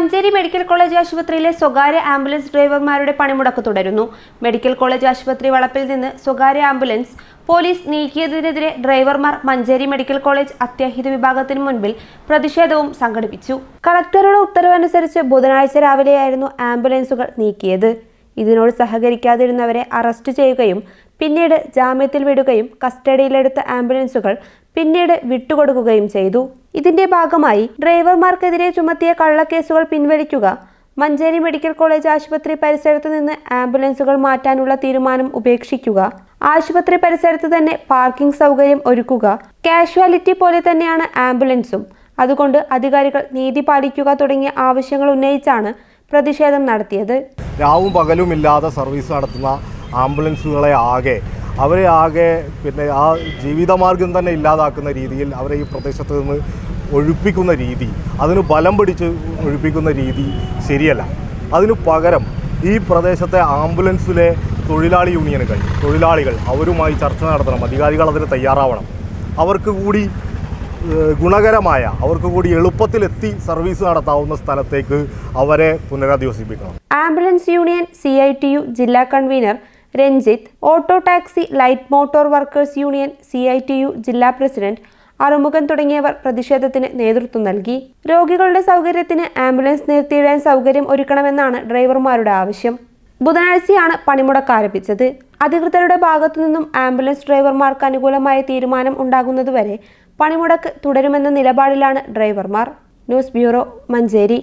Manjeri medical college ആശുപത്രിയിലെ സ്വകാര്യ ambulance ഡ്രൈവർമാരുടെ പണിമുടക്ക് തുടരുന്നു. മെഡിക്കൽ കോളേജ് ആശുപത്രി വളപ്പിൽ നിന്ന് സ്വകാര്യ ആംബുലൻസ് പോലീസ് നീക്കിയതിനെതിരെ ഡ്രൈവർമാർ മഞ്ചേരി മെഡിക്കൽ കോളേജ് അത്യാഹിത വിഭാഗത്തിന് മുൻപിൽ പ്രതിഷേധവും സംഘടിപ്പിച്ചു. കളക്ടറുടെ ഉത്തരവനുസരിച്ച് ബുധനാഴ്ച രാവിലെയായിരുന്നു ആംബുലൻസുകൾ നീക്കിയത്. ഇതിനോട് സഹകരിക്കാതിരുന്നവരെ അറസ്റ്റ് ചെയ്യുകയും പിന്നീട് ജാമ്യത്തിൽ വിടുകയും കസ്റ്റഡിയിലെടുത്ത ആംബുലൻസുകൾ പിന്നീട് വിട്ടുകൊടുക്കുകയും ചെയ്തു. ഇതിന്റെ ഭാഗമായി ഡ്രൈവർമാർക്കെതിരെ ചുമത്തിയ കള്ളക്കേസുകൾ പിൻവലിക്കുക. മഞ്ചേരി മെഡിക്കൽ കോളേജ് ആശുപത്രി പരിസരത്ത് നിന്ന് ആംബുലൻസുകൾ മാറ്റാനുള്ള തീരുമാനം ഉപേക്ഷിക്കുക. ആശുപത്രി പരിസരത്ത് തന്നെ പാർക്കിംഗ് സൗകര്യം ഒരുക്കുക. കാഷ്വാലിറ്റി പോലെ തന്നെയാണ് ആംബുലൻസും. അതുകൊണ്ട് അധികാരികൾ നീതി പാലിക്കുക തുടങ്ങിയ ആവശ്യങ്ങൾ ഉന്നയിച്ചാണ് പ്രതിഷേധം നടത്തിയത്. രാവും പകലും ഇല്ലാതെ സർവീസ് നടത്തുന്ന ആംബുലൻസുകളെ ആകെ അവരെ ആകെ പിന്നെ ആ ജീവിതമാർഗം തന്നെ ഇല്ലാതാക്കുന്ന രീതിയിൽ അവരെ ഈ പ്രദേശത്ത് നിന്ന് ഒഴിപ്പിക്കുന്ന രീതി അതിന് ബലം പിടിച്ച് ഒഴിപ്പിക്കുന്ന രീതി ശരിയല്ല. അതിനു പകരം ഈ പ്രദേശത്തെ ആംബുലൻസിലെ തൊഴിലാളി യൂണിയനുകൾ തൊഴിലാളികൾ അവരുമായി ചർച്ച നടത്തണം അധികാരികൾ അതിന് തയ്യാറാവണം. അവർക്ക് കൂടി ഗുണകരമായ അവർക്ക് കൂടി എളുപ്പത്തിലെത്തി സർവീസ് നടത്താവുന്ന സ്ഥലത്തേക്ക് അവരെ പുനരധിവസിപ്പിക്കണം. Ambulance union C I T U ജില്ലാ convener Ranjith auto taxi light motor workers union C I T U ജില്ലാ പ്രസിഡന്റ് അറുമുഖൻ തുടങ്ങിയവർ പ്രതിഷേധത്തിന് നേതൃത്വം നൽകി. രോഗികളുടെ സൗകര്യത്തിന് ആംബുലൻസ് നിർത്തിയിടാൻ സൗകര്യം ഒരുക്കണമെന്നാണ് ഡ്രൈവർമാരുടെ ആവശ്യം. ബുധനാഴ്ചയാണ് പണിമുടക്ക് ആരംഭിച്ചത്. അധികൃതരുടെ ഭാഗത്തുനിന്നും ആംബുലൻസ് ഡ്രൈവർമാർക്ക് അനുകൂലമായ തീരുമാനം ഉണ്ടാകുന്നതുവരെ പണിമുടക്ക് തുടരുമെന്ന നിലപാടിലാണ് ഡ്രൈവർമാർ. News bureau Manjeri.